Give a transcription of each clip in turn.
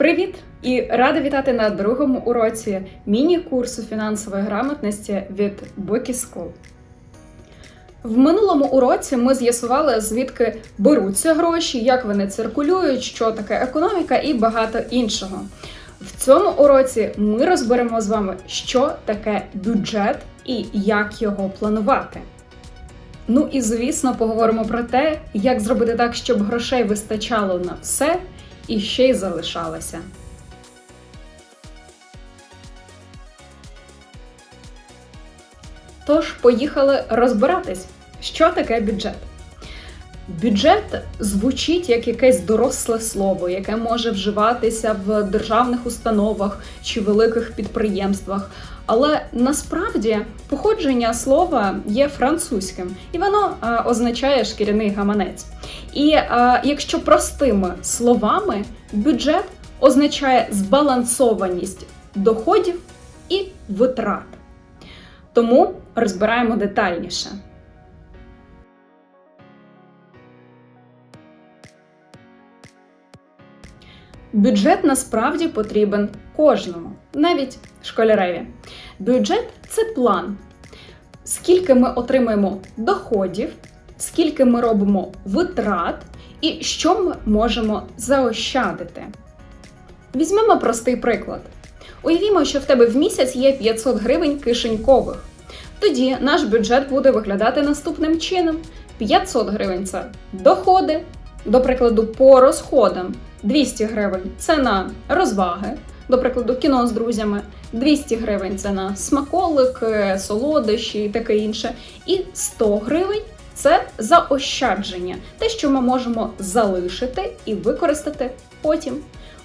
Привіт! І рада вітати на другому уроці міні-курсу фінансової грамотності від Boki School. В минулому уроці ми з'ясували, звідки беруться гроші, як вони циркулюють, що таке економіка і багато іншого. В цьому уроці ми розберемо з вами, що таке бюджет і як його планувати. Ну і звісно, поговоримо про те, як зробити так, щоб грошей вистачало на все і ще й залишалося. Тож, поїхали розбиратись, що таке бюджет. Бюджет звучить як якесь доросле слово, яке може вживатися в державних установах чи великих підприємствах. Але насправді походження слова є французьким, і воно е, означає шкіряний гаманець. І е, якщо простими словами, бюджет означає збалансованість доходів і витрат. Тому розбираємо детальніше. Бюджет насправді потрібен кожному, навіть школяреві. Бюджет це план. Скільки ми отримаємо доходів, скільки ми робимо витрат і що ми можемо заощадити. Візьмемо простий приклад. Уявімо, що в тебе в місяць є 500 гривень кишенькових. Тоді наш бюджет буде виглядати наступним чином: 500 гривень це доходи, до прикладу, по розходам 200 гривень це на розваги, до прикладу, кіно з друзями, 200 гривень це на смаколик, солодощі і таке інше. І 100 гривень це заощадження, те, що ми можемо залишити і використати потім.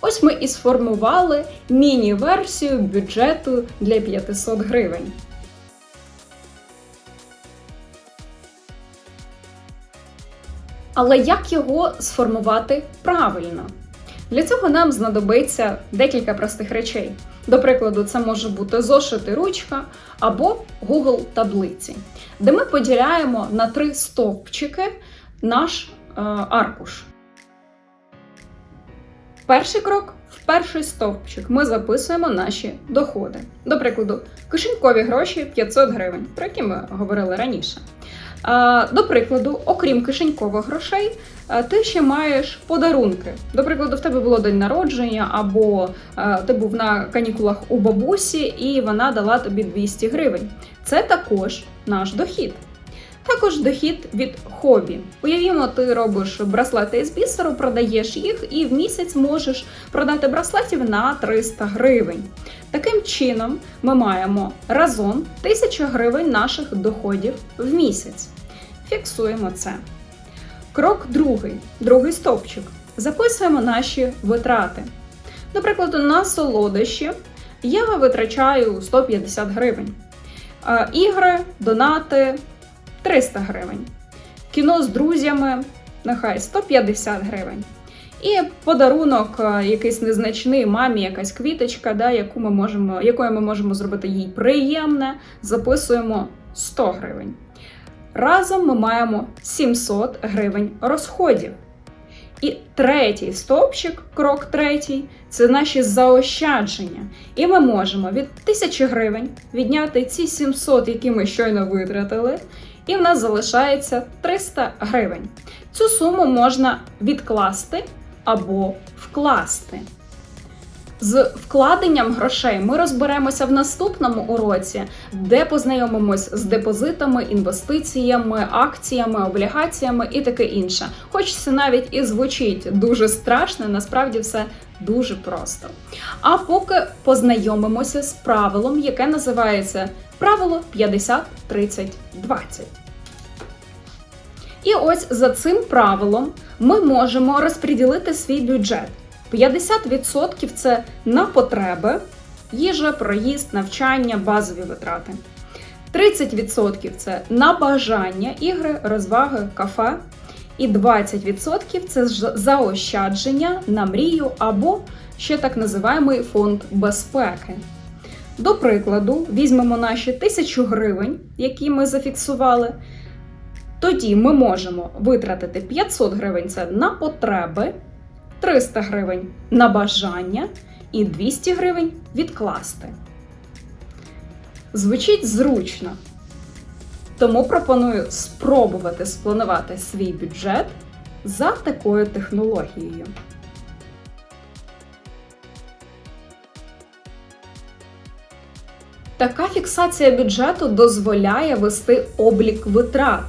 Ось ми і сформували міні-версію бюджету для 500 гривень. Але як його сформувати правильно? Для цього нам знадобиться декілька простих речей. До прикладу, це може бути зошити ручка або Google таблиці, де ми поділяємо на три стовпчики наш е, аркуш. Перший крок в перший стовпчик ми записуємо наші доходи. До прикладу, кишенькові гроші 500 гривень, про які ми говорили раніше. До прикладу, окрім кишенькових грошей, ти ще маєш подарунки. До прикладу, в тебе було день народження, або ти був на канікулах у бабусі, і вона дала тобі 200 гривень. Це також наш дохід. Також дохід від хобі. Уявімо, ти робиш браслети із бісеру, продаєш їх, і в місяць можеш продати браслетів на 300 гривень. Таким чином, ми маємо разом 1000 гривень наших доходів в місяць. Фіксуємо це. Крок другий, другий стовпчик. Записуємо наші витрати. До прикладу, на солодощі я витрачаю 150 гривень. Ігри, донати 300 гривень. Кіно з друзями нехай 150 гривень. І подарунок, якийсь незначний мамі, якась квіточка, да, яку ми можемо, якою ми можемо зробити їй приємне, записуємо 100 гривень. Разом ми маємо 700 гривень розходів. І третій стовпчик, крок третій, це наші заощадження. І ми можемо від 1000 гривень відняти ці 700, які ми щойно витратили, і в нас залишається 300 гривень. Цю суму можна відкласти або вкласти. З вкладенням грошей ми розберемося в наступному уроці, де познайомимось з депозитами, інвестиціями, акціями, облігаціями і таке інше. Хоч це навіть і звучить дуже страшно, насправді все дуже просто. А поки познайомимося з правилом, яке називається правило 50-30-20. І ось за цим правилом ми можемо розподілити свій бюджет. 50% це на потреби, їжа, проїзд, навчання, базові витрати. 30% це на бажання, ігри, розваги, кафе. І 20% це заощадження на мрію або ще так називаємий фонд безпеки. До прикладу, візьмемо наші 1000 гривень, які ми зафіксували. Тоді ми можемо витратити 500 гривень це на потреби, 300 гривень на бажання і 200 гривень відкласти. Звучить зручно. Тому пропоную спробувати спланувати свій бюджет за такою технологією. Така фіксація бюджету дозволяє вести облік витрат.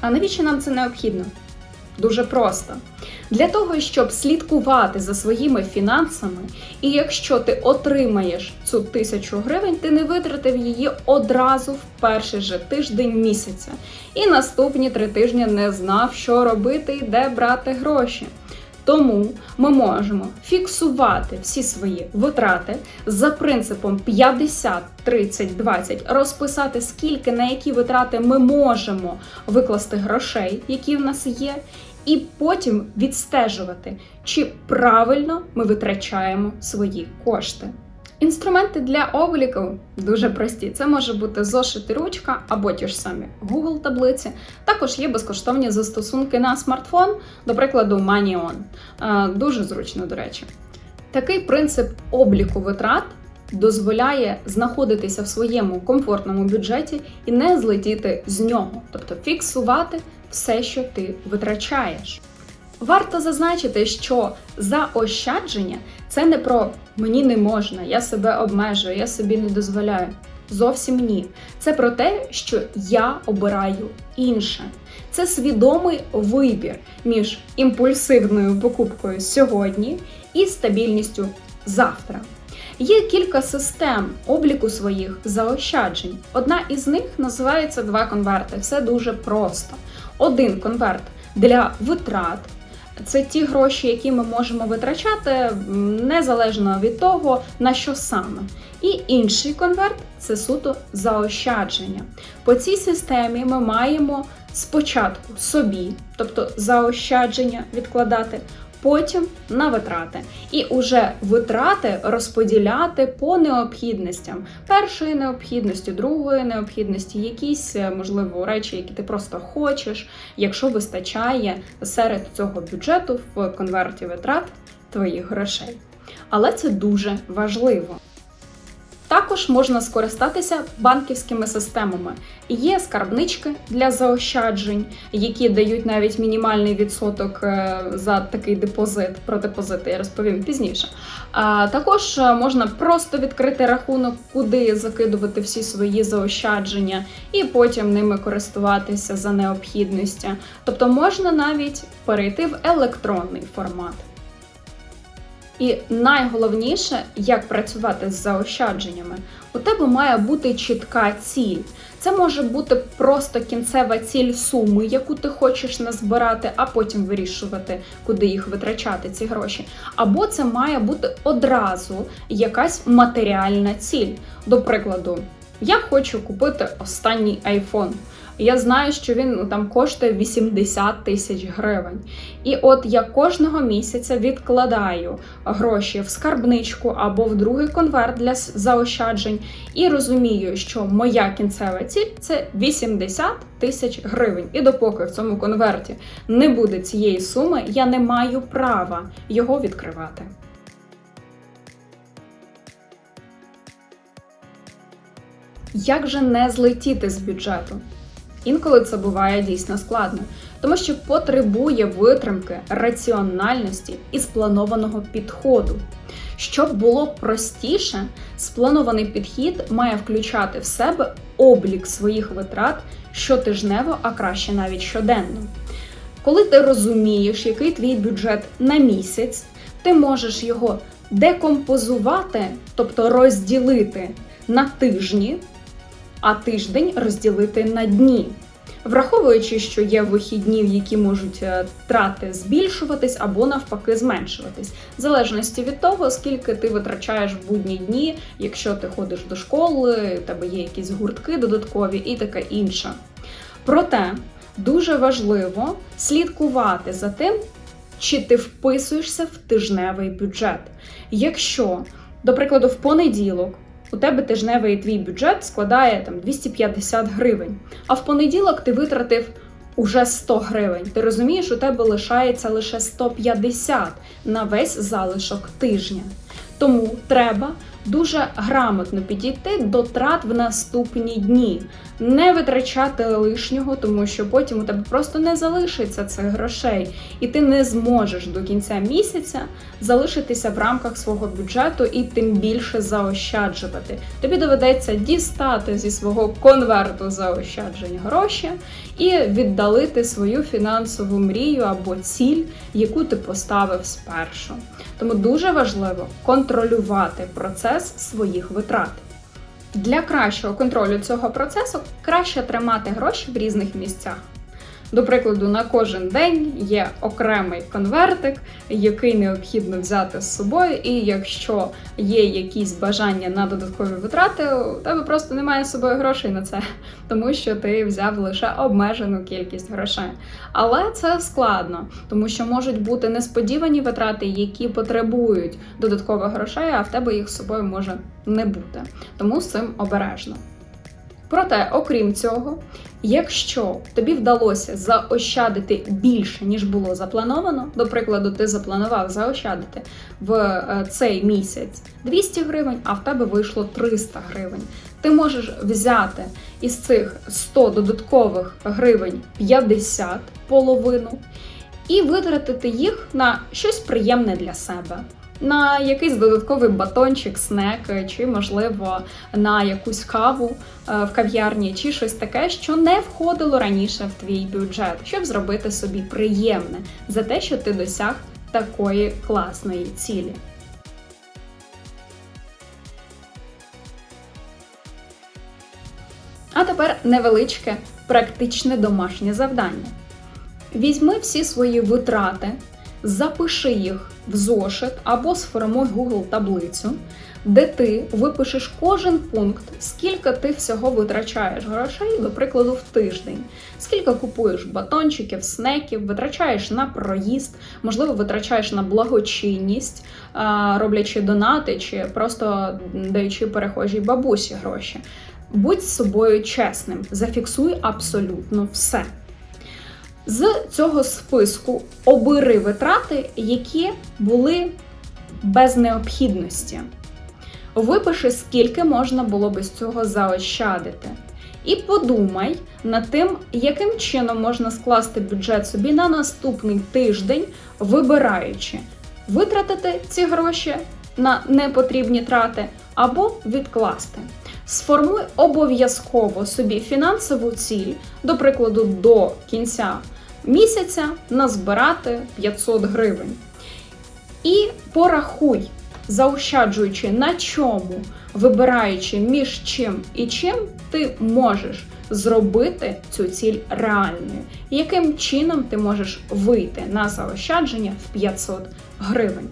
А навіщо нам це необхідно? Дуже просто. Для того, щоб слідкувати за своїми фінансами, і якщо ти отримаєш цю тисячу гривень, ти не витратив її одразу в перший же тиждень місяця. І наступні три тижні не знав, що робити і де брати гроші. Тому ми можемо фіксувати всі свої витрати за принципом 50, 30, 20, розписати скільки на які витрати ми можемо викласти грошей, які в нас є, і потім відстежувати, чи правильно ми витрачаємо свої кошти. Інструменти для обліку дуже прості. Це може бути зошит і ручка або ті ж самі Google таблиці. Також є безкоштовні застосунки на смартфон, до прикладу, MoneyOn. Е, Дуже зручно, до речі. Такий принцип обліку витрат дозволяє знаходитися в своєму комфортному бюджеті і не злетіти з нього, тобто фіксувати все, що ти витрачаєш. Варто зазначити, що заощадження це не про мені не можна, я себе обмежую, я собі не дозволяю. Зовсім ні. Це про те, що я обираю інше. Це свідомий вибір між імпульсивною покупкою сьогодні і стабільністю завтра. Є кілька систем обліку своїх заощаджень. Одна із них називається два конверти. Все дуже просто. Один конверт для витрат. Це ті гроші, які ми можемо витрачати незалежно від того, на що саме. І інший конверт це суто заощадження. По цій системі ми маємо спочатку собі, тобто заощадження відкладати, потім на витрати. І уже витрати розподіляти по необхідностям першої необхідності, другої необхідності, якісь, е, можливо, речі, які ти просто хочеш, якщо вистачає серед цього бюджету в конверті витрат твоїх грошей. Але це дуже важливо. Також можна скористатися банківськими системами. Є скарбнички для заощаджень, які дають навіть мінімальний відсоток е, за такий депозит. Про депозити я розповім пізніше. А також е, можна просто відкрити рахунок, куди закидувати всі свої заощадження, і потім ними користуватися за необхідністю. Тобто можна навіть перейти в електронний формат. І найголовніше, як працювати з заощадженнями, у тебе має бути чітка ціль. Це може бути просто кінцева ціль суми, яку ти хочеш назбирати, а потім вирішувати, куди їх витрачати, ці гроші. Або це має бути одразу якась матеріальна ціль. До прикладу, я хочу купити останній iPhone. Я знаю, що він ну, там коштує 80 тисяч гривень. І от я кожного місяця відкладаю гроші в скарбничку або в другий конверт для заощаджень, і розумію, що моя кінцева ціль це 80 тисяч гривень. І допоки в цьому конверті не буде цієї суми, я не маю права його відкривати. Як же не злетіти з бюджету? Інколи це буває дійсно складно, тому що потребує витримки, раціональності і спланованого підходу. Щоб було простіше, спланований підхід має включати в себе облік своїх витрат щотижнево, а краще навіть щоденно. Коли ти розумієш, який твій бюджет на місяць, ти можеш його декомпозувати, тобто розділити на тижні, а тиждень розділити на дні. Враховуючи, що є вихідні, які можуть е, трати збільшуватись або навпаки зменшуватись, в залежності від того, скільки ти витрачаєш в будні дні, якщо ти ходиш до школи, у тебе є якісь гуртки додаткові і таке інше. Проте дуже важливо слідкувати за тим, чи ти вписуєшся в тижневий бюджет. Якщо, до прикладу, в понеділок у тебе тижневий твій бюджет складає там 250 гривень, а в понеділок ти витратив уже 100 гривень. Ти розумієш, у тебе лишається лише 150 на весь залишок тижня. Тому треба дуже грамотно підійти до трат в наступні дні, не витрачати лишнього, тому що потім у тебе просто не залишиться цих грошей, і ти не зможеш до кінця місяця залишитися в рамках свого бюджету і тим більше заощаджувати. Тобі доведеться дістати зі свого конверту заощаджень гроші і віддалити свою фінансову мрію або ціль, яку ти поставив спершу. Тому дуже важливо контролювати процес своїх витрат. Для кращого контролю цього процесу краще тримати гроші в різних місцях. До прикладу, на кожен день є окремий конвертик, який необхідно взяти з собою, і якщо є якісь бажання на додаткові витрати, у тебе просто немає з собою грошей на це, тому що ти взяв лише обмежену кількість грошей. Але це складно, тому що можуть бути несподівані витрати, які потребують додаткових грошей, а в тебе їх з собою може не бути. Тому з цим обережно. Проте, окрім цього, якщо тобі вдалося заощадити більше, ніж було заплановано, до прикладу, ти запланував заощадити в е, цей місяць 200 гривень, а в тебе вийшло 300 гривень. Ти можеш взяти із цих 100 додаткових гривень 50 половину і витратити їх на щось приємне для себе. На якийсь додатковий батончик, снек, чи, можливо, на якусь каву е, в кав'ярні, чи щось таке, що не входило раніше в твій бюджет, щоб зробити собі приємне за те, що ти досяг такої класної цілі. А тепер невеличке практичне домашнє завдання. Візьми всі свої витрати, запиши їх в зошит або сформуй Google таблицю, де ти випишеш кожен пункт, скільки ти всього витрачаєш грошей, до прикладу, в тиждень, скільки купуєш батончиків, снеків, витрачаєш на проїзд, можливо, витрачаєш на благочинність, роблячи донати чи просто даючи перехожій бабусі гроші. Будь з собою чесним, зафіксуй абсолютно все. З цього списку обери витрати, які були без необхідності. Випиши, скільки можна було би з цього заощадити. І подумай над тим, яким чином можна скласти бюджет собі на наступний тиждень, вибираючи витратити ці гроші на непотрібні трати або відкласти. Сформуй обов'язково собі фінансову ціль, до прикладу, до кінця місяця назбирати 500 гривень. І порахуй, заощаджуючи на чому, вибираючи між чим і чим, ти можеш зробити цю ціль реальною. Яким чином ти можеш вийти на заощадження в 500 гривень.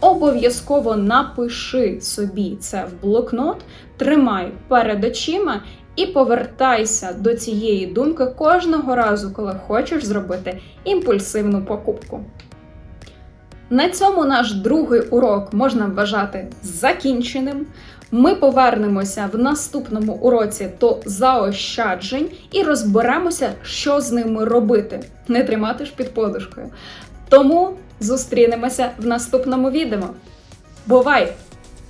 Обов'язково напиши собі це в блокнот, тримай перед очима і повертайся до цієї думки кожного разу, коли хочеш зробити імпульсивну покупку. На цьому наш другий урок можна вважати закінченим. Ми повернемося в наступному уроці до заощаджень і розберемося, що з ними робити. Не тримати ж під подушкою. Тому зустрінемося в наступному відео. Бувай!